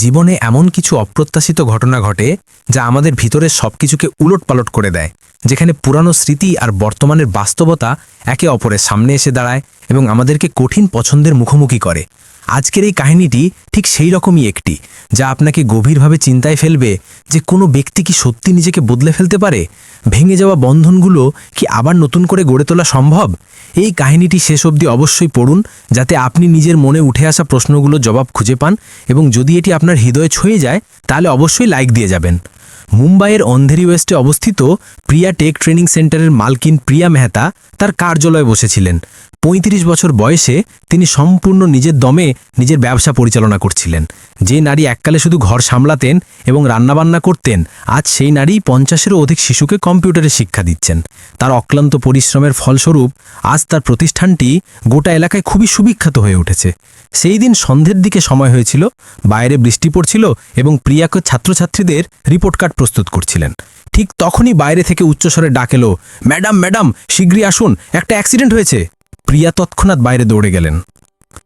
জীবনে এমন কিছু অপ্রত্যাশিত ঘটনা ঘটে যা আমাদের ভিতরের সবকিছুকে উলটপালট করে দেয়, যেখানে পুরানো স্মৃতি আর বর্তমানের বাস্তবতা একে অপরের সামনে এসে দাঁড়ায় এবং আমাদেরকে কঠিন পছন্দের মুখোমুখি করে। আজকের এই কাহিনীটি ঠিক সেই রকমই একটি, যা আপনাকে গভীরভাবে চিন্তায় ফেলবে যে কোনো ব্যক্তি কি সত্যি নিজেকে বদলে ফেলতে পারে? ভেঙে যাওয়া বন্ধনগুলো কি আবার নতুন করে গড়ে তোলা সম্ভব? এই কাহিনীটি শেষ অবধি অবশ্যই পড়ুন, যাতে আপনি নিজের মনে উঠে আসা প্রশ্নগুলো জবাব খুঁজে পান এবং যদি এটি আপনার হৃদয়ে ছুঁয়ে যায়, তাহলে অবশ্যই লাইক দিয়ে যাবেন। মুম্বাইয়ের অন্ধেরি ওয়েস্টে অবস্থিত প্রিয়া টেক ট্রেনিং সেন্টারের মালকিন প্রিয়া মেহতা তার কার্যালয়ে বসেছিলেন। পঁয়ত্রিশ বছর বয়সে তিনি সম্পূর্ণ নিজের দমে নিজের ব্যবসা পরিচালনা করছিলেন। যে নারী এককালে শুধু ঘর সামলাতেন এবং রান্নাবান্না করতেন, আজ সেই নারী পঞ্চাশেরও অধিক শিশুকে কম্পিউটারে শিক্ষা দিচ্ছেন। তার অক্লান্ত পরিশ্রমের ফলস্বরূপ আজ তার প্রতিষ্ঠানটি গোটা এলাকায় খুবই সুবিখ্যাত হয়ে উঠেছে। সেই দিন সন্ধ্যের দিকে সময় হয়েছিল, বাইরে বৃষ্টি পড়ছিল এবং প্রিয়াকে ছাত্রছাত্রীদের রিপোর্ট কার্ড প্রস্তুত করছিলেন। ঠিক তখনই বাইরে থেকে উচ্চস্বরে ডাক এলো, ম্যাডাম ম্যাডাম শীঘ্রই আসুন, একটা অ্যাক্সিডেন্ট হয়েছে। প্রিয়া তৎক্ষণাৎ বাইরে দৌড়ে গেলেন।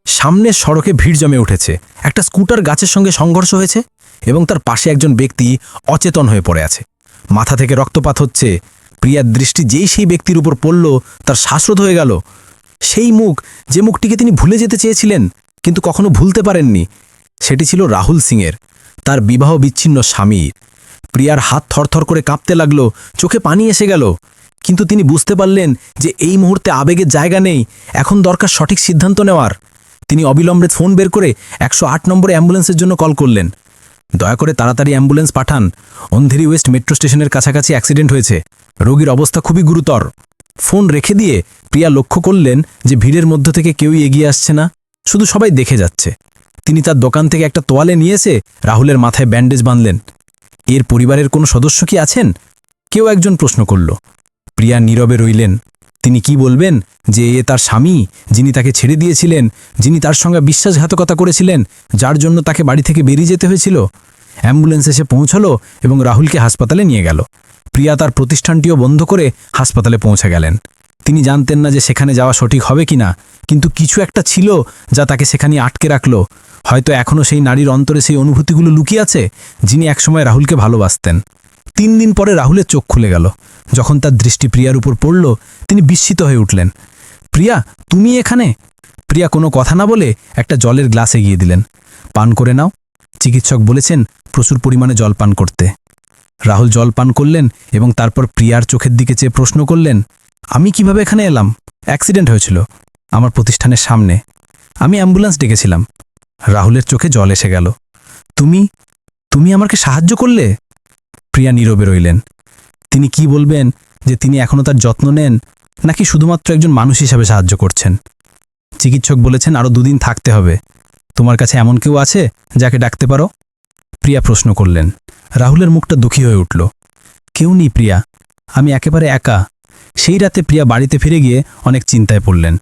সামনের সড়কে ভিড় জমে উঠেছে। একটা স্কুটার গাছের সঙ্গে সংঘর্ষ হয়েছে এবং তার পাশে একজন ব্যক্তি অচেতন হয়ে পড়ে আছে। মাথা থেকে রক্তপাত হচ্ছে। প্রিয়ার দৃষ্টি যেই সেই ব্যক্তির উপর পড়ল, তার শ্বাসরোধ হয়ে গেল। সেই মুখ, যে মুখটিকে তিনি ভুলে যেতে চেয়েছিলেন, কিন্তু কখনো ভুলতে পারেননি, সেটি ছিল রাহুল সিংয়ের, তার বিবাহ বিচ্ছিন্ন স্বামীর প্রিয়ার হাত থরথর করে কাঁপতে লাগল, চোখে পানি এসে গেল। কিন্তু তিনি বুঝতে পারলেন যে এই মুহূর্তে আবেগের জায়গা নেই, এখন দরকার সঠিক সিদ্ধান্ত নেওয়ার। তিনি অবিলম্বে ফোন বের করে একশো আট নম্বরে অ্যাম্বুলেন্সের জন্য কল করলেন। দয়া করে তাড়াতাড়ি অ্যাম্বুলেন্স পাঠান। অন্ধেরি ওয়েস্ট মেট্রো স্টেশনের কাছাকাছি অ্যাক্সিডেন্ট হয়েছে। রোগীর অবস্থা খুবই গুরুতর। ফোন রেখে দিয়ে প্রিয়া লক্ষ্য করলেন যে ভিড়ের মধ্য থেকে কেউই এগিয়ে আসছে না, শুধু সবাই দেখে যাচ্ছে। তিনি তার দোকান থেকে একটা তোয়ালে নিয়ে এসে রাহুলের মাথায় ব্যান্ডেজ বাঁধলেন। এর পরিবারের কোনো সদস্য কি আছেন? কেউ একজন প্রশ্ন করল। প্রিয়া নীরবে রইলেন। তিনি কি বলবেন? যে এ তার স্বামী, যিনি তাকে ছেড়ে দিয়েছিলেন, যিনি তার সঙ্গে বিশ্বাসঘাতকতা করেছিলেন, যার জন্য তাকে বাড়ি থেকে বেরিয়ে যেতে হয়েছিল। অ্যাম্বুলেন্স এসে পৌঁছলো এবং রাহুলকে হাসপাতালে নিয়ে গেল। প্রিয়া তার প্রতিষ্ঠানটিও বন্ধ করে হাসপাতালে পৌঁছে গেলেন। তিনি জানতেন না যে সেখানে যাওয়া সঠিক হবে কিনা, কিন্তু কিছু একটা ছিল যা তাকে সেখানে আটকে রাখল। হয়তো এখনও সেই নারীর অন্তরে সেই অনুভূতিগুলো লুকিয়ে আছে, যিনি একসময় রাহুলকে ভালোবাসতেন। তিন দিন পরে রাহুলের চোখ খুলে গেল। যখন তার দৃষ্টি প্রিয়ার উপর পড়ল, তিনি বিস্মিত হয়ে উঠলেন। প্রিয়া, তুমি এখানে? প্রিয়া কোনো কথা না বলে একটা জলের গ্লাস এগিয়ে দিলেন। পান করে নাও। চিকিৎসক বলেছেন প্রচুর পরিমাণে জল পান করতে। রাহুল জল পান করলেন এবং তারপর প্রিয়ার চোখের দিকে চেয়ে প্রশ্ন করলেন, আমি কীভাবে এখানে এলাম? অ্যাক্সিডেন্ট হয়েছিল আমার প্রতিষ্ঠানের সামনে। আমি অ্যাম্বুলেন্স ডেকেছিলাম। রাহুলের চোখে জল এসে গেল। তুমি? তুমি আমাকে সাহায্য করলে? প্রিয়া নীরবে রইলেন। তিনি কি বলবেন যে তিনি এখনও তার যত্ন নেন, নাকি শুধুমাত্র একজন মানুষ হিসাবে সাহায্য করছেন? চিকিৎসক বলেছেন আরও দুদিন থাকতে হবে। তোমার কাছে এমন কেউ আছে যাকে ডাকতে পারো? প্রিয়া প্রশ্ন করলেন। রাহুলের মুখটা দুঃখী হয়ে উঠল। কেউ নেই প্রিয়া। আমি একেবারে একা। সেই রাতে প্রিয়া বাড়িতে ফিরে গিয়ে অনেক চিন্তায় পড়লেন।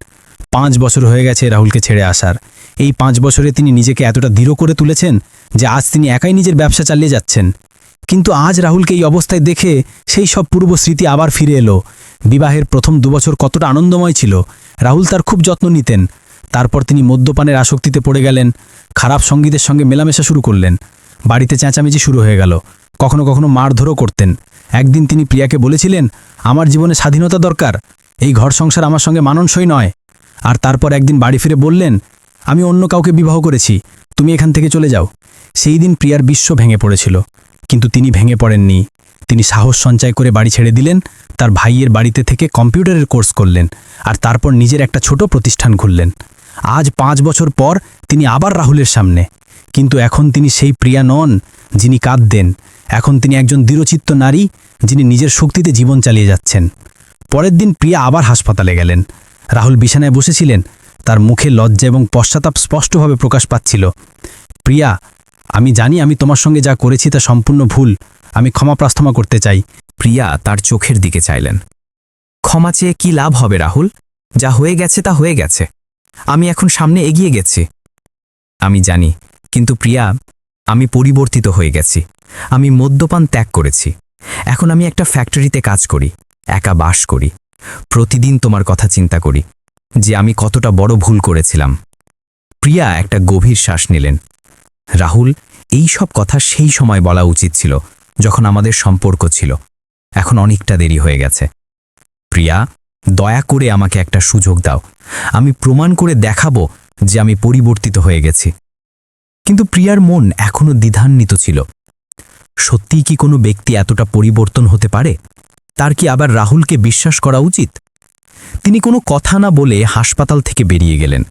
পাঁচ বছর হয়ে গেছে রাহুলকে ছেড়ে আসার। এই পাঁচ বছরে তিনি নিজেকে এতটা দৃঢ় করে তুলেছেন যে আজ তিনি একাই নিজের ব্যবসা চালিয়ে যাচ্ছেন। কিন্তু আজ রাহুলকে এই অবস্থায় দেখে সেই সব পূর্ব স্মৃতি আবার ফিরে এলো। বিবাহের প্রথম দুবছর কতটা আনন্দময় ছিল। রাহুল তার খুব যত্ন নিতেন। তারপর তিনি মদ্যপানের আসক্তিতে পড়ে গেলেন, খারাপ সঙ্গীতের সঙ্গে মেলামেশা শুরু করলেন। বাড়িতে চেঁচামেচি শুরু হয়ে গেল। কখনো কখনো মারধরও করতেন। একদিন তিনি প্রিয়াকে বলেছিলেন, আমার জীবনে স্বাধীনতা দরকার। এই ঘর সংসার আমার সঙ্গে মাননসই নয়। আর তারপর একদিন বাড়ি ফিরে বললেন, আমি অন্য কাউকে বিবাহ করেছি। তুমি এখান থেকে চলে যাও। সেই দিন প্রিয়ার বিশ্ব ভেঙে পড়েছিল। কিন্তু তিনি ভেঙে পড়েননি। তিনি সাহস সঞ্চয় করে বাড়ি ছেড়ে দিলেন, তার ভাইয়ের বাড়িতে থেকে কম্পিউটারের কোর্স করলেন, আর তারপর নিজের একটা ছোট প্রতিষ্ঠান খুললেন। আজ পাঁচ বছর পর তিনি আবার রাহুলের সামনে। কিন্তু এখন তিনি সেই প্রিয়া নন, যিনি কাঁদতেন। এখন তিনি একজন দৃঢ়চিত্ত নারী, যিনি নিজের শক্তিতে জীবন চালিয়ে যাচ্ছেন। পরের দিন প্রিয়া আবার হাসপাতালে গেলেন। রাহুল বিছানায় বসেছিলেন, তার মুখে লজ্জা এবং পশ্চাতাপ স্পষ্টভাবে প্রকাশ পাচ্ছিল। প্রিয়া আমি জানি আমি তোমার সঙ্গে যা করেছি তা সম্পূর্ণ ভুল। আমি ক্ষমা প্রার্থনা করতে চাই। প্রিয়া তার চোখের দিকে চাইলেন। ক্ষমা চেয়ে কি লাভ হবে, রাহুল? যা হয়ে গেছে তা হয়ে গেছে। আমি এখন সামনে এগিয়ে গেছি। আমি জানি, কিন্তু প্রিয়া, আমি পরিবর্তিত হয়ে গেছি। আমি মদ্যপান ত্যাগ করেছি। এখন আমি একটা ফ্যাক্টরিতে কাজ করি, একা বাস করি। প্রতিদিন তোমার কথা চিন্তা করি, যে আমি কতটা বড় ভুল করেছিলাম। প্রিয়া একটা গভীর শ্বাস নিলেন। রাহুল, এই সব কথা সেই সময় বলা উচিত ছিল, যখন আমাদের সম্পর্ক ছিল। এখন অনেকটা দেরি হয়ে গেছে। প্রিয়া, দয়া করে আমাকে একটা সুযোগ দাও। আমি প্রমাণ করে দেখাবো যে আমি পরিবর্তিত হয়ে গেছি। কিন্তু প্রিয়ার মন এখনও দ্বিধান্বিত ছিল। সত্যিই কি কোনো ব্যক্তি এতটা পরিবর্তন হতে পারে? তার কি আবার রাহুলকে বিশ্বাস করা উচিত? তিনি কোনো কথা না বলে হাসপাতাল থেকে বেরিয়ে গেলেন।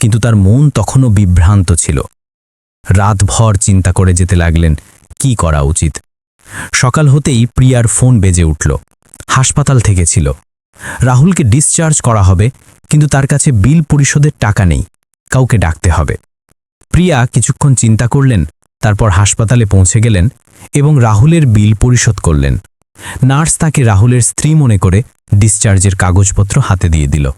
কিন্তু তার মন তখনও বিভ্রান্ত ছিল। রাতভর চিন্তা করে যেতে লাগলেন, কি করা উচিত? সকাল হতেই প্রিয়ার ফোন বেজে উঠল। হাসপাতাল থেকে ছিল। রাহুলকে ডিসচার্জ করা হবে, কিন্তু তার কাছে বিল পরিশোধের টাকা নেই। কাউকে ডাকতে হবে। প্রিয়া কিছুক্ষণ চিন্তা করলেন, তারপর হাসপাতালে পৌঁছে গেলেন এবং রাহুলের বিল পরিশোধ করলেন। নার্স তাকে রাহুলের স্ত্রী মনে করে ডিসচার্জের কাগজপত্র হাতে দিয়ে দিল।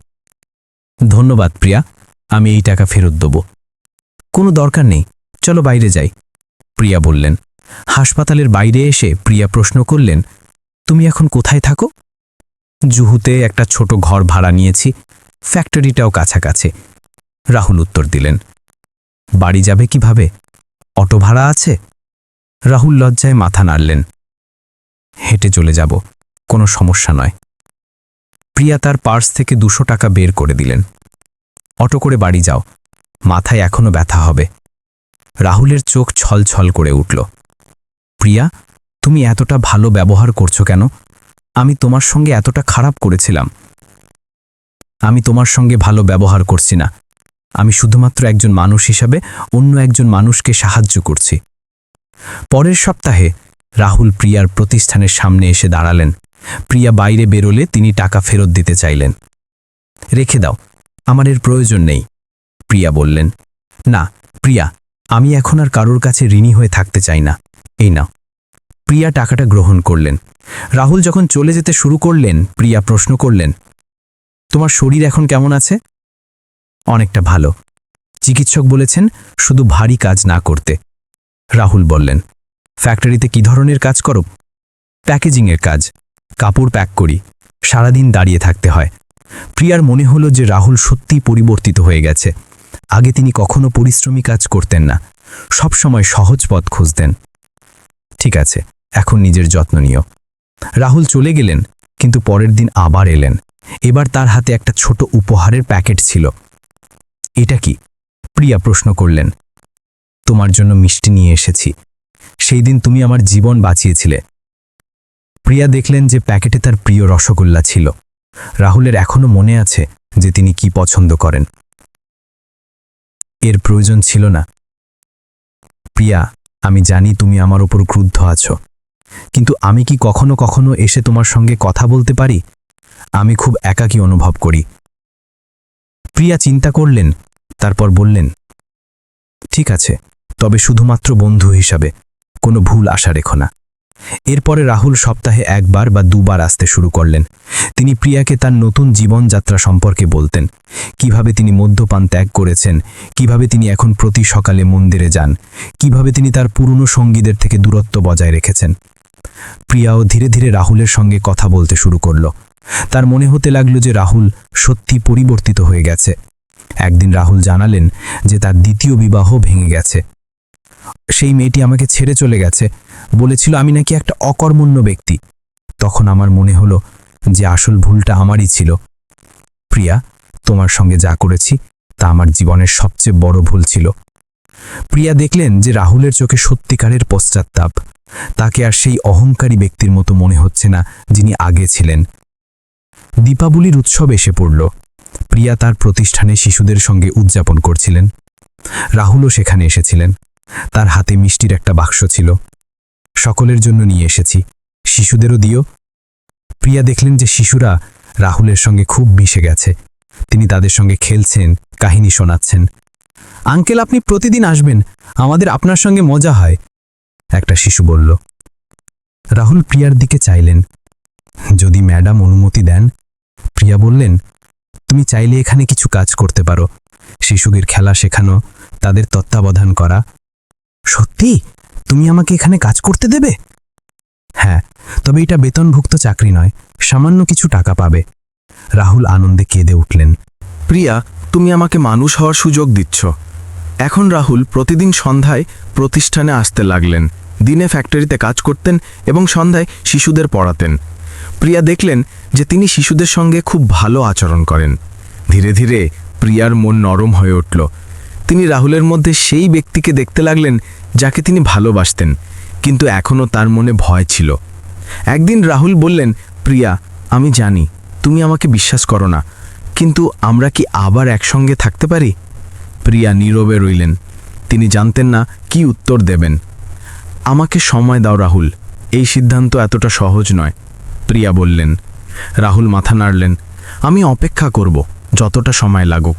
ধন্যবাদ প্রিয়া, আমি এই টাকা ফেরত দেব। কোনো দরকার নেই চলো বাইরে যাই। প্রিয়া বললেন, হাসপাতালের বাইরে এসে প্রিয়া প্রশ্ন করলেন, তুমি এখন কোথায় থাকো? জুহুতে একটা ছোট ঘর ভাড়া নিয়েছি, ফ্যাক্টরিটাও কাছাকাছি। রাহুল উত্তর দিলেন, বাড়ি যাবে কীভাবে? অটো ভাড়া আছে? রাহুল লজ্জায় মাথা নাড়লেন, হেঁটে চলে যাব, কোনো সমস্যা নয়। প্রিয়া তার পার্স থেকে দুশো টাকা বের করে দিলেন, অটো করে বাড়ি যাও, মাথায় এখনও ব্যথা হবে। রাহুলের চোখ ছলছল করে উঠল। প্রিয়া, তুমি এতটা ভালো ব্যবহার করছ কেন? আমি তোমার সঙ্গে এতটা খারাপ করেছিলাম। আমি তোমার সঙ্গে ভালো ব্যবহার করছি না। আমি শুধুমাত্র একজন মানুষ হিসাবে অন্য একজন মানুষকে সাহায্য করছি। পরের সপ্তাহে রাহুল প্রিয়ার প্রতিষ্ঠানের সামনে এসে দাঁড়ালেন। প্রিয়া বাইরে বেরোলে তিনি টাকা ফেরত দিতে চাইলেন। রেখে দাও, আমার এর প্রয়োজন নেই। প্রিয়া বললেন। না, প্রিয়া আমি এখন আর কারোর কাছে ঋণী হয়ে থাকতে চাই না। এই না প্রিয়া টাকাটা গ্রহণ করলেন। রাহুল যখন চলে যেতে শুরু করলেন, প্রিয়া প্রশ্ন করলেন, তোমার শরীর এখন কেমন আছে? অনেকটা ভালো। চিকিৎসক বলেছেন, শুধু ভারী কাজ না করতে। রাহুল বললেন, ফ্যাক্টরিতে কি ধরনের কাজ করো? প্যাকেজিংয়ের কাজ। কাপড় প্যাক করি। সারাদিন দাঁড়িয়ে থাকতে হয়। প্রিয়ার মনে হলো যে রাহুল সত্যিই পরিবর্তিত হয়ে গেছে। আগে তিনি কখনো পরিশ্রমী কাজ করতেন না। সবসময় সহজ পথ খুঁজতেন। ঠিক আছে, এখন নিজের যত্ন নিও। রাহুল চলে গেলেন, কিন্তু পরের দিন আবার এলেন। এবার তার হাতে একটা ছোট উপহারের প্যাকেট ছিল। এটা কি? প্রিয়া প্রশ্ন করলেন। তোমার জন্য মিষ্টি নিয়ে এসেছি। সেই দিন তুমি আমার জীবন বাঁচিয়েছিলে। প্রিয়া দেখলেন যে প্যাকেটে তার প্রিয় রসগোল্লা ছিল। রাহুলের এখনও মনে আছে যে তিনি কি পছন্দ করেন। এর প্রয়োজন ছিল না। প্রিয়া, আমি জানি তুমি আমার ওপর ক্রুদ্ধ আছো। কিন্তু আমি কি কখনো কখনো এসে তোমার সঙ্গে কথা বলতে পারি? আমি খুব একাকী অনুভব করি। প্রিয়া চিন্তা করলেন, তারপর বললেন, ঠিক আছে, তবে শুধুমাত্র বন্ধু হিসাবে, কোনো ভুল আশা রেখো না। এরপরে রাহুল সপ্তাহে একবার বা দুবার আসতে শুরু করলেন। তিনি প্রিয়াকে তার নতুন জীবনযাত্রা সম্পর্কে বলতেন, কীভাবে তিনি মদ্যপান ত্যাগ করেছেন, কীভাবে তিনি এখন প্রতি সকালে মন্দিরে যান, কীভাবে তিনি তার পুরনো সঙ্গীদের থেকে দূরত্ব বজায় রেখেছেন। প্রিয়াও ধীরে ধীরে রাহুলের সঙ্গে কথা বলতে শুরু করল। তার মনে হতে লাগল যে রাহুল সত্যি পরিবর্তিত হয়ে গেছে। একদিন রাহুল জানালেন যে তার দ্বিতীয় বিবাহ ভেঙে গেছে। সেই মেয়েটি আমাকে ছেড়ে চলে গেছে। বলেছিল, আমি নাকি একটা অকর্মণ্য ব্যক্তি। তখন আমার মনে হলো যে আসল ভুলটা আমারই ছিল। প্রিয়া, তোমার সঙ্গে যা করেছি, তা আমার জীবনের সবচেয়ে বড় ভুল ছিল। প্রিয়া দেখলেন যে রাহুলের চোখে সত্যিকারের পশ্চাত্তাপ। তাকে আর সেই অহংকারী ব্যক্তির মতো মনে হচ্ছে না যিনি আগে ছিলেন। দীপাবলির উৎসব এসে পড়ল। প্রিয়া তার প্রতিষ্ঠানে শিশুদের সঙ্গে উদযাপন করছিলেন। রাহুলও সেখানে এসেছিলেন। তার হাতে মিষ্টির একটা বাক্স ছিল। সকলের জন্য নিয়ে এসেছি। শিশুদেরও দিও। প্রিয়া দেখলেন যে শিশুরা রাহুলের সঙ্গে খুব মিশে গেছে। তিনি তাদের সঙ্গে খেলছেন, কাহিনী শোনাচ্ছেন। আঙ্কেল, আপনি প্রতিদিন আসবেন। আমাদের আপনার সঙ্গে মজা হয়। একটা শিশু বলল। রাহুল প্রিয়ার দিকে চাইলেন। যদি ম্যাডাম অনুমতি দেন, প্রিয়া বললেন, তুমি চাইলে এখানে কিছু কাজ করতে পারো। শিশুদের খেলা শেখানো, তাদের তত্ত্বাবধান করা সত্যি? তুমি আমাকে এখানে কাজ করতে দেবে? হ্যাঁ তবে এটা বেতনভুক্ত চাকরি নয়, সামান্য কিছু টাকা পাবে। রাহুল আনন্দে কেঁদে উঠলেন। প্রিয়া, তুমি আমাকে মানুষ হওয়ার সুযোগ দিচ্ছ। এখন রাহুল প্রতিদিন সন্ধ্যায় প্রতিষ্ঠানে আসতে লাগলেন, দিনে ফ্যাক্টরিতে কাজ করতেন এবং সন্ধ্যায় শিশুদের পড়াতেন। প্রিয়া দেখলেন যে তিনি শিশুদের সঙ্গে খুব ভালো আচরণ করেন। ধীরে ধীরে প্রিয়ার মন নরম হয়ে উঠল। তিনি রাহুলের মধ্যে সেই ব্যক্তিকে দেখতে লাগলেন যাকে তিনি ভালোবাসতেন, কিন্তু এখনও তার মনে ভয় ছিল। একদিন রাহুল বললেন, প্রিয়া, আমি জানি, তুমি আমাকে বিশ্বাস করো না, কিন্তু আমরা কি আবার একসঙ্গে থাকতে পারি? প্রিয়া নীরবে রইলেন। তিনি জানতেন না কি উত্তর দেবেন। আমাকে সময় দাও রাহুল, এই সিদ্ধান্ত এতটা সহজ নয় প্রিয়া বললেন। রাহুল মাথা নাড়লেন। আমি অপেক্ষা করব, যতটা সময় লাগুক।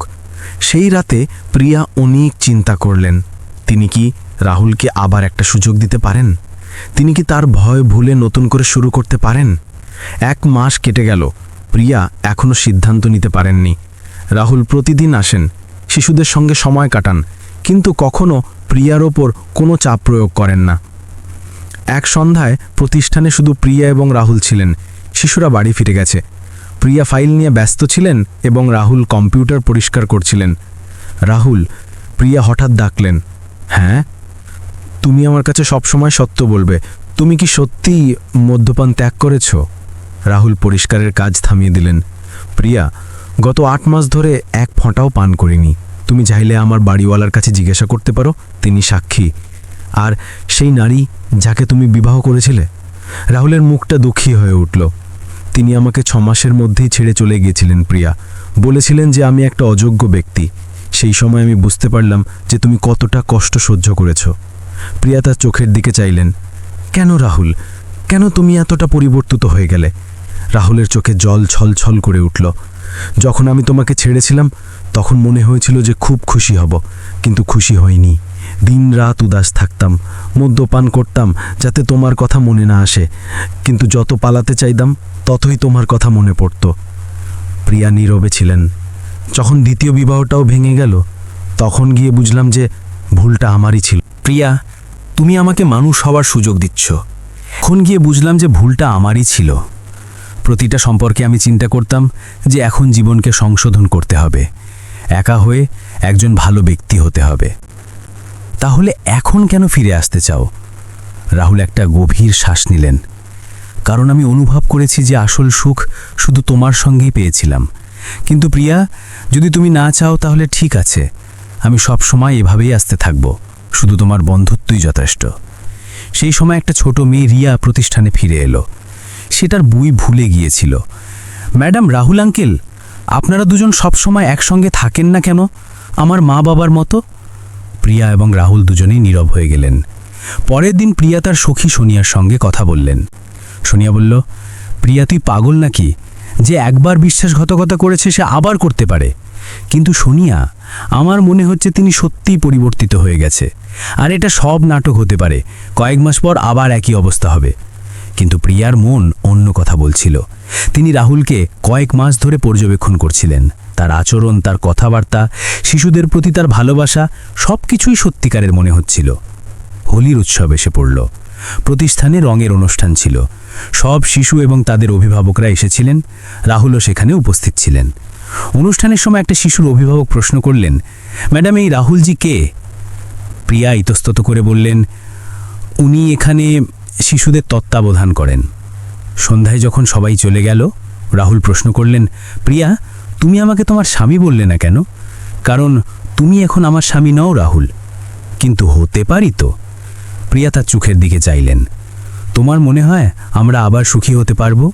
সেই রাতে প্রিয়া অনেক চিন্তা করলেন। তিনি কি রাহুলকে আবার একটা সুযোগ দিতে পারেন? তিনি কি তার ভয় ভুলে নতুন করে শুরু করতে পারেন? এক মাস কেটে গেল। প্রিয়া এখনও সিদ্ধান্ত নিতে পারেননি। রাহুল প্রতিদিন আসেন। শিশুদের সঙ্গে সময় কাটান। কিন্তু কখনো প্রিয়ার ওপর কোনো চাপ প্রয়োগ করেন না। এক সন্ধ্যায় প্রতিষ্ঠানে শুধু প্রিয়া এবং রাহুল ছিলেন। শিশুরা বাড়ি ফিরে গেছে। প্রিয়া ফাইল নিয়ে ব্যস্ত ছিলেন এবং রাহুল কম্পিউটার পরিষ্কার করছিলেন। রাহুল, প্রিয়া হঠাৎ ডাকলেন হ্যাঁ? তুমি আমার কাছে সবসময় সত্য বলবে। তুমি কি সত্যিই মদ্যপান ত্যাগ করেছ? রাহুল পরিষ্কারের কাজ থামিয়ে দিলেন, প্রিয়া, গত আট মাস ধরে এক ফোঁটাও পান করিনি। তুমি চাইলে আমার বাড়িওয়ালার কাছে জিজ্ঞাসা করতে পারো, তিনি সাক্ষী। আর সেই নারী যাকে তুমি বিবাহ করেছিলে? রাহুলের মুখটা দুঃখী হয়ে উঠল। তিনি আমাকে ছ মাসের মধ্যেই ছেড়ে চলে গিয়েছিলেন, প্রিয়া। বলেছিলেন যে আমি একটা অযোগ্য ব্যক্তি। সেই সময় আমি বুঝতে পারলাম যে তুমি কতটা কষ্ট সহ্য করেছ। প্রিয়া তার চোখের দিকে চাইলেন, কেন রাহুল? কেন তুমি এতটা পরিবর্তিত হয়ে গেলে? রাহুলের চোখে জল ছলছল করে উঠল। যখন আমি তোমাকে ছেড়েছিলাম, তখন মনে হয়েছিল যে খুব খুশি হব, কিন্তু খুশি হইনি। দিন রাত উদাস থাকতাম, মদ্যপান করতাম যাতে তোমার কথা মনে না আসে। কিন্তু যত পালাতে চাইতাম, ততই তোমার কথা মনে পড়ত। প্রিয়া নীরবে ছিলেন। যখন দ্বিতীয় বিবাহটাও ভেঙে গেল, তখন গিয়ে বুঝলাম যে ভুলটা আমারই ছিল। প্রিয়া, তুমি আমাকে মানুষ হওয়ার সুযোগ দিচ্ছ। এখন গিয়ে বুঝলাম যে ভুলটা আমারই ছিল। প্রতিটা সম্পর্কে আমি চিন্তা করতাম যে এখন জীবনকে সংশোধন করতে হবে। একা হয়ে একজন ভালো ব্যক্তি হতে হবে। তাহলে এখন কেন ফিরে আসতে চাও? রাহুল একটা গভীর শ্বাস নিলেন। কারণ আমি অনুভব করেছি যে আসল সুখ শুধু তোমার সঙ্গেই পেয়েছিলাম। কিন্তু প্রিয়া, যদি তুমি না চাও তাহলে ঠিক আছে। আমি সব সময় এভাবেই আসতে থাকব। শুধু তোমার বন্ধুত্বই যথেষ্ট। সেই সময় একটা ছোট মেয়ে রিয়া প্রতিষ্ঠানে ফিরে এলো। সেটার বই ভুলে গিয়েছিল। ম্যাডাম, রাহুল আঙ্কেল, আপনারা দুজন সব সময় একসঙ্গে থাকেন না কেন? আমার মা বাবার মতো? প্রিয়া এবং রাহুল দুজনেই নীরব হয়ে গেলেন। পরের দিন প্রিয়া তার সখী সোনিয়ার সঙ্গে কথা বললেন। সোনিয়া বলল, প্রিয়া, তুই পাগল নাকি? যে একবার বিশ্বাসঘাতকতা করেছে সে আবার করতে পারে। কিন্তু সোনিয়া, আমার মনে হচ্ছে তিনি সত্যিই পরিবর্তিত হয়ে গেছে। আর এটা সব নাটক হতে পারে। কয়েক মাস পর আবার একই অবস্থা হবে। কিন্তু প্রিয়ার মন অন্য কথা বলছিল। তিনি রাহুলকে কয়েক মাস ধরে পর্যবেক্ষণ করছিলেন। তার আচরণ, তার কথাবার্তা, শিশুদের প্রতি তার ভালোবাসা সব কিছুই সত্যিকারের মনে হচ্ছিল। হোলির উৎসব এসে পড়ল। প্রতিষ্ঠানে রঙের অনুষ্ঠান ছিল। সব শিশু এবং তাদের অভিভাবকরা এসেছিলেন। রাহুলও সেখানে উপস্থিত ছিলেন। অনুষ্ঠানের সময় একটা শিশুর অভিভাবক প্রশ্ন করলেন, ম্যাডাম, এই রাহুলজি কে? প্রিয়া ইতস্তত করে বললেন, উনি এখানে শিশুদের তত্ত্বাবধান করেন। সন্ধ্যায় যখন সবাই চলে গেল, রাহুল প্রশ্ন করলেন, প্রিয়া, তুমি আমাকে তোমার স্বামী বললে না কেন? কারণ তুমি এখন আমার স্বামী নও রাহুল। কিন্তু হতে পারি তো? প্রিয়া তার চোখের দিকে চাইলেন, তোমার মনে হয় আমরা আবার সুখী হতে পারব?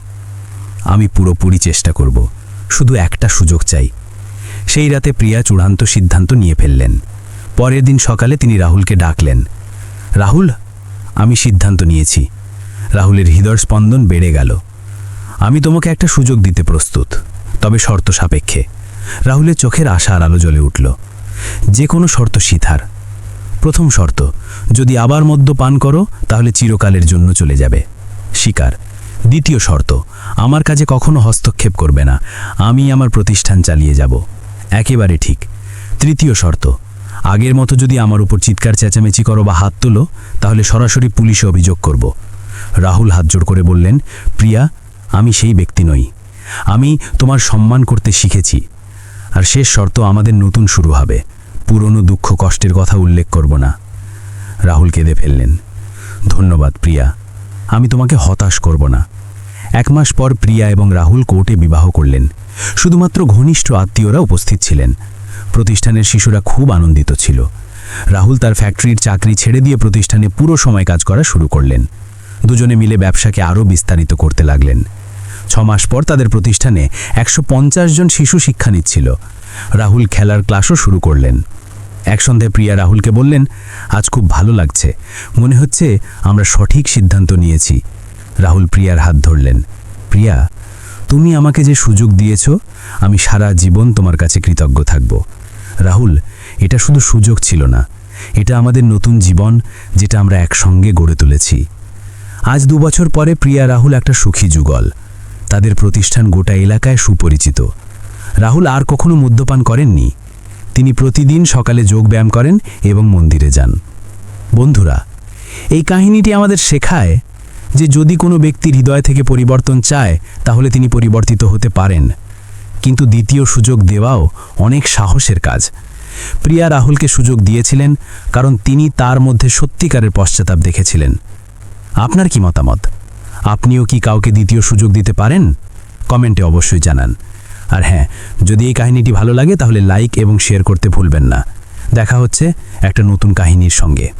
আমি পুরোপুরি চেষ্টা করব, শুধু একটা সুযোগ চাই। সেই রাতে প্রিয়া চূড়ান্ত সিদ্ধান্ত নিয়ে ফেললেন। পরের দিন সকালে তিনি রাহুলকে ডাকলেন, রাহুল আমি সিদ্ধান্ত নিয়েছি। রাহুলের হৃদয় স্পন্দন বেড়ে গেল। আমি তোমাকে একটা সুযোগ দিতে প্রস্তুত, তবে শর্ত সাপেক্ষে। রাহুলের চোখের আশার আলো জ্বলে উঠল। যে কোনো শর্ত শিথার প্রথম শর্ত, যদি আবার মদ্য পান করো, তাহলে চিরকালের জন্য চলে যাবে। শিকার। দ্বিতীয় শর্ত, আমার কাজে কখনো হস্তক্ষেপ করবে না। আমি আমার প্রতিষ্ঠান চালিয়ে যাব। একেবারে ঠিক। তৃতীয় শর্ত আগের মতো যদি আমার উপর চিৎকার, চেঁচামেচি করো বা হাত তোলো, তাহলে সরাসরি পুলিশে অভিযোগ করব। রাহুল হাত জোড় করে বললেন, প্রিয়া, আমি সেই ব্যক্তি নই। আমি তোমার সম্মান করতে শিখেছি। আর শেষ শর্ত আমাদের নতুন শুরু হবে। পুরনো দুঃখ, কষ্টের কথা উল্লেখ করব না। রাহুল কেঁদে ফেললেন, ধন্যবাদ প্রিয়া, আমি তোমাকে হতাশ করব না। এক মাস পর প্রিয়া এবং রাহুল কোর্টে বিবাহ করলেন। শুধুমাত্র ঘনিষ্ঠ আত্মীয়রা উপস্থিত ছিলেন। প্রতিষ্ঠানের শিশুরা খুব আনন্দিত ছিল। রাহুল তার ফ্যাক্টরির চাকরি ছেড়ে দিয়ে প্রতিষ্ঠানে পুরো সময় কাজ করা শুরু করলেন। দুজনে মিলে ব্যবসাকে আরও বিস্তারিত করতে লাগলেন। ছ মাস পর তাদের প্রতিষ্ঠানে একশো পঞ্চাশ জন শিশু শিক্ষা নিচ্ছিল। রাহুল খেলার ক্লাসও শুরু করলেন। এক সন্ধ্যায় প্রিয়া রাহুলকে বললেন, আজ খুব ভালো লাগছে। মনে হচ্ছে আমরা সঠিক সিদ্ধান্ত নিয়েছি। রাহুল প্রিয়ার হাত ধরলেন। প্রিয়া তুমি আমাকে যে সুযোগ দিয়েছ, আমি সারা জীবন তোমার কাছে কৃতজ্ঞ থাকব। রাহুল, এটা শুধু সুযোগ ছিল না। এটা আমাদের নতুন জীবন, যেটা আমরা একসঙ্গে গড়ে তুলেছি। আজ দু বছর পরে প্রিয়া, রাহুল একটা সুখী যুগল। তাদের প্রতিষ্ঠান গোটা এলাকায় সুপরিচিত। রাহুল আর কখনো মদ্যপান করেননি। তিনি প্রতিদিন সকালে যোগব্যায়াম করেন এবং মন্দিরে যান। বন্ধুরা, এই কাহিনীটি আমাদের শেখায় যে যদি কোনো ব্যক্তির হৃদয় থেকে পরিবর্তন চায়, তাহলে তিনি পরিবর্তিত হতে পারেন। কিন্তু দ্বিতীয় সুযোগ দেওয়াও অনেক সাহসের কাজ। প্রিয়া রাহুলকে সুযোগ দিয়েছিলেন কারণ তিনি তার মধ্যে সত্যিকারের পশ্চাতাপ দেখেছিলেন। আপনার কি মতামত? আপনিও কি কাউকে দ্বিতীয় সুযোগ দিতে পারেন? কমেন্টে অবশ্যই জানান। আর হ্যাঁ যদি এই কাহিনীটি ভালো লাগে তাহলে লাইক এবং শেয়ার করতে ভুলবেন না। দেখা হচ্ছে একটা নতুন কাহিনীর সঙ্গে।